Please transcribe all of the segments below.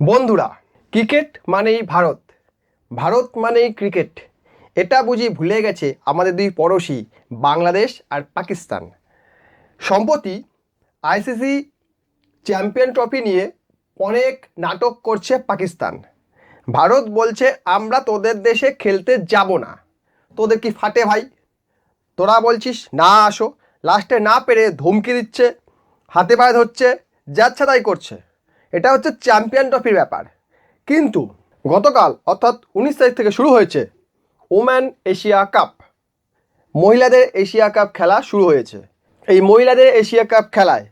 বন্ধুরা, ক্রিকেট মানেই ভারত। ভারত মানেই ক্রিকেট। এটা বুঝি ভুলে গেছে আমাদের দুই পড়োশি, বাংলাদেশ আর পাকিস্তান। সম্প্রতি আইসিসি চ্যাম্পিয়ন ট্রফি নিয়ে অনেক নাটক করছে পাকিস্তান। ভারত বলছে, আমরা তোদের দেশে খেলতে যাব না। তোদের কি ফাটে ভাই? তোরা বলছিস, না, আসো। লাস্টে না পেরে ধমকি দিচ্ছে, হাতে পায়ে ধরছে যাচ্ছে তাই করছে। এটা হচ্ছে চ্যাম্পিয়ন ট্রফির ব্যাপার। কিন্তু গতকাল, অর্থাৎ উনিশ তারিখ থেকে শুরু হয়েছে ওম্যান এশিয়া কাপ মহিলাদের এশিয়া কাপ খেলা শুরু হয়েছে। এই মহিলাদের এশিয়া কাপ খেলায়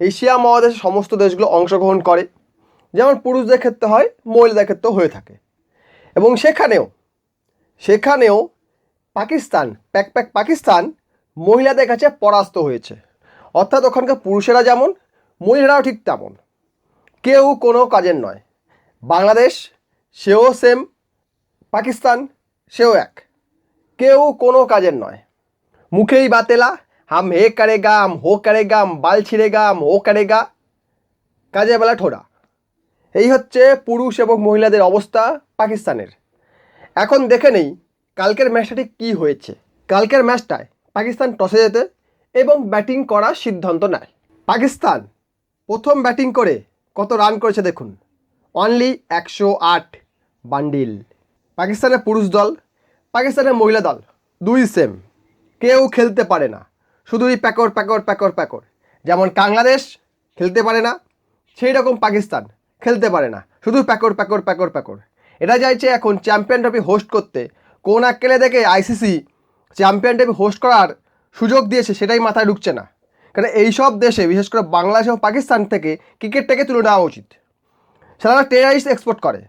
এশিয়া মহাদেশের সমস্ত দেশগুলো অংশগ্রহণ করে। যেমন পুরুষদের ক্ষেত্রে হয়, মহিলাদের ক্ষেত্রেও হয়ে থাকে। এবং সেখানেও সেখানেও পাকিস্তান, প্যাক প্যাক পাকিস্তান মহিলাদের কাছে পরাস্ত হয়েছে। অর্থাৎ ওখানকার পুরুষেরা যেমন, মহিলারাও ঠিক তেমন। কেউ কোনো কাজের নয়। বাংলাদেশ, সেও সেম পাকিস্তান, সেও এক। কেউ কোনো কাজের নয়। মুখেই বাতেলা, হাম হে কারে গাম হো কারে গাম বাল ছিঁড়েগা, হাম ও করেগা। কাজে বেলা ঠোরা এই হচ্ছে পুরুষ এবং মহিলাদের অবস্থা পাকিস্তানের। এখন দেখে নেই কালকের ম্যাচটা ঠিক কী হয়েছে। কালকের ম্যাচটায় পাকিস্তান টসে যেতে এবং ব্যাটিং করার সিদ্ধান্ত নেয়। পাকিস্তান প্রথম ব্যাটিং করে কত রান করেছে দেখুন? অনলি একশো আট বান্ডিল পাকিস্তানের পুরুষ দল, পাকিস্তানের মহিলা দল, দুই সেম কেউ খেলতে পারে না। শুধুই প্যাকর প্যাকর প্যাকর প্যাকর। যেমন বাংলাদেশ খেলতে পারে না সেই রকম পাকিস্তান খেলতে পারে না। শুধু প্যাকর প্যাকর প্যাকর প্যাকর। এটা চাইছে এখন চ্যাম্পিয়ন ট্রফি হোস্ট করতে। কোন আক্কেলে দেখে আইসিসি চ্যাম্পিয়ন ট্রফি হোস্ট করার সুযোগ দিয়েছে, সেটাই মাথায় ঢুকছে না। কারণ এইসব দেশে, বিশেষ করে বাংলাদেশ এবং পাকিস্তান থেকে ক্রিকেটটাকে তুলে নেওয়া উচিত। সারা টেরারিস্ট এক্সপোর্ট করে।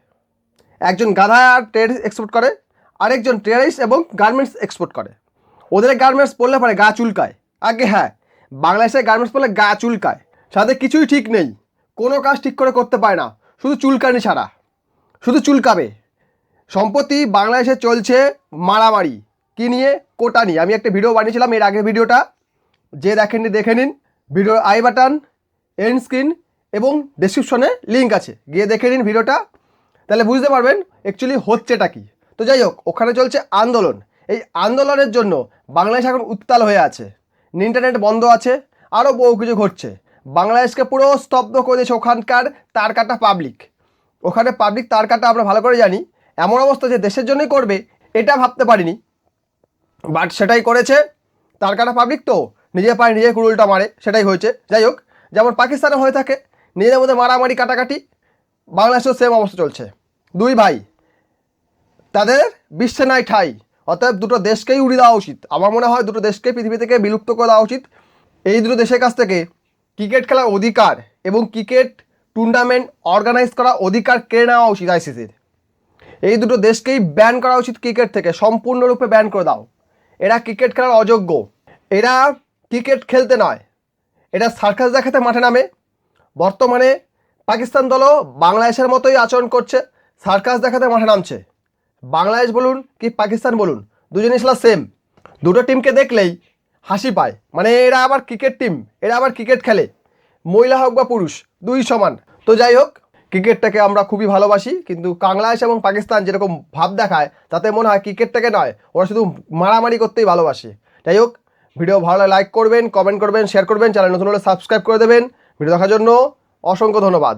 একজন গাধা টেরারিস্ট এক্সপোর্ট করে, আরেকজন টেরারিস্ট এবং গার্মেন্টস এক্সপোর্ট করে। ওদের গার্মেন্টস পরলে পরে গা চুলকায়। আগে হ্যাঁ বাংলাদেশের গার্মেন্টস পরলে গা চুলকায়। সাথে কিছুই ঠিক নেই। কোনো কাজ ঠিক করে করতে পারে না। শুধু চুলকানি ছাড়া। শুধু চুলকাবে। সম্প্রতি বাংলাদেশে চলছে মারামারি। কী নিয়ে? কোটা নিয়ে। আমি একটা ভিডিও বানিয়েছিলাম, এর আগের ভিডিওটা যে দেখেননি দেখে নিন। ভিডিওর আই বাটন এন্ড স্ক্রিন এবং ডেসক্রিপশনে লিঙ্ক আছে। গিয়ে দেখে নিন ভিডিওটা। তাহলে বুঝতে পারবেন অ্যাকচুয়ালি হচ্ছেটা কি। তো যাই হোক, ওখানে চলছে আন্দোলন। এই আন্দোলনের জন্য বাংলাদেশ এখন উত্তাল হয়ে আছে। ইন্টারনেট বন্ধ আছে আরও বহু কিছু ঘটছে। বাংলাদেশকে পুরো স্তব্ধ করে দিয়েছে ওখানকার তার কাটা পাবলিক ওখানে পাবলিক তার কাটা আমরা ভালো করে জানি। এমন অবস্থা যে দেশের জন্যই করবে, এটা ভাবতে পারিনি। বাট সেটাই করেছে তার কাটা পাবলিক তো। নিজে পায়ে নিজে কুড়ুলটা মারে, সেটাই হয়েছে। যাই হোক, যেমন পাকিস্তানে হয়ে থাকে, নিজেদের মধ্যে মারামারি, কাটাকাটি, বাংলাদেশেও সেম অবস্থা চলছে। দুই ভাই, তাদের বিশ্বে নাই ঠাই, অতএব দুটো দেশকেই উড়িয়ে দেওয়া উচিত। আমার মনে হয় দুটো দেশকে পৃথিবী থেকে বিলুপ্ত করে দেওয়া উচিত। এই দুটো দেশের কাছ থেকে ক্রিকেট খেলার অধিকার এবং ক্রিকেট টুর্নামেন্ট অর্গানাইজ করার অধিকার কেড়ে নেওয়া উচিত আইসিসির এই দুটো দেশকেই ব্যান করা উচিত ক্রিকেট থেকে, সম্পূর্ণরূপে ব্যান করে দাও। এরা ক্রিকেট খেলার অযোগ্য। এরা ক্রিকেট খেলতে নয়। এটা সার্কাস দেখাতে মাঠে নামে। বর্তমানে পাকিস্তান দলও বাংলাদেশের মতোই আচরণ করছে, সার্কাস দেখাতে মাঠে নামছে। বাংলাদেশ বলুন কি পাকিস্তান বলুন, দুজনই সেলা সেম দুটো টিমকে দেখলেই হাসি পায়। মানে এরা আবার ক্রিকেট টিম এরা আবার ক্রিকেট খেলে। মহিলা হোক বা পুরুষ, দুই সমান। তো যাই হোক, ক্রিকেটটাকে আমরা খুবই ভালোবাসি, কিন্তু বাংলাদেশ এবং পাকিস্তান যেরকম ভাব দেখায়, তাতে মনে হয় ক্রিকেটটাকে নয়, ওরা শুধু মারামারি করতেই ভালোবাসে। যাই হোক ভিডিও ভালো লাইক করবেন কমেন্ট করবেন শেয়ার করবেন চ্যানেল নতুন হলে সাবস্ক্রাইব করে দেবেন। ভিডিও দেখার জন্য অসংখ্য ধন্যবাদ।